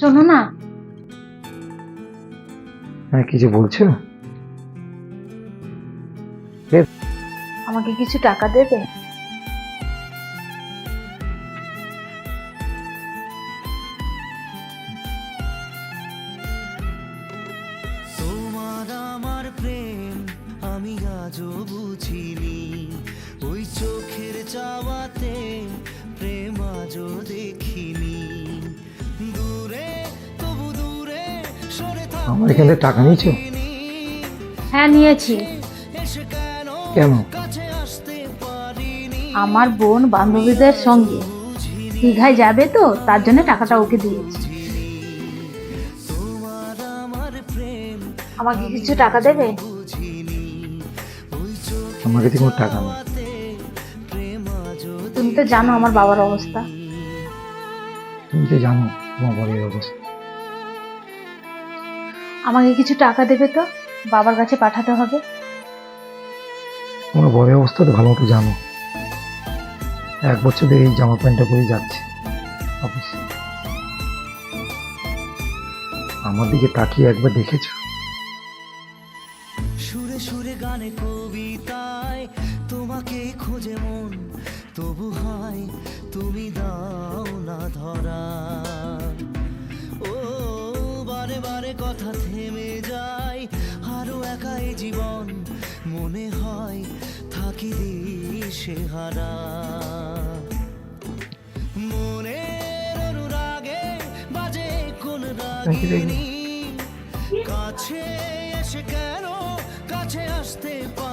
শোনো না। হ্যাঁ কিছু বলছো? আমাকে কিছু টাকা দেবে? তোমার আমার প্রেম আমি আজও বুঝিনি। ওই চোখের চাওয়াতে প্রেম আজও দেখিনি। আমার এখান থেকে টাকা নিয়েছো? হ্যাঁ নিয়েছি। কেন? আমার বোন বান্ধবীদের সঙ্গে দীঘায় যাবে তো তার জন্য টাকাটা ওকে দিয়েছি। আমার আমাকে কিছু টাকা দেবে? আমার কাছে কোনো টাকা নেই। তুমি তো জানো আমার বাবার অবস্থা। তুমি তো জানো তোমার বড়ের অবস্থা। আমাকে কিছু টাকা দেবে তো? বাবার কাছে পাঠাতে হবে। তোমার বড়ের অবস্থা তো ভালো মতো জানো। এক বছর ধরে এই জামা প্যান্টটা পরে যাচ্ছে অফিসে আমার দিকে তাকিয়ে একবার দেখেছ? সুরে সুরে গানে কবিতায় তোমাকে খোঁজে মন তবু হয় তুমি কথা থেমে যায় আরও একাই জীবন মনে হয় থাকি সে হারা। মনের অনুরাগে বাজে কোন রাগিনী কাছে এসে কেন কাছে আসতে পারে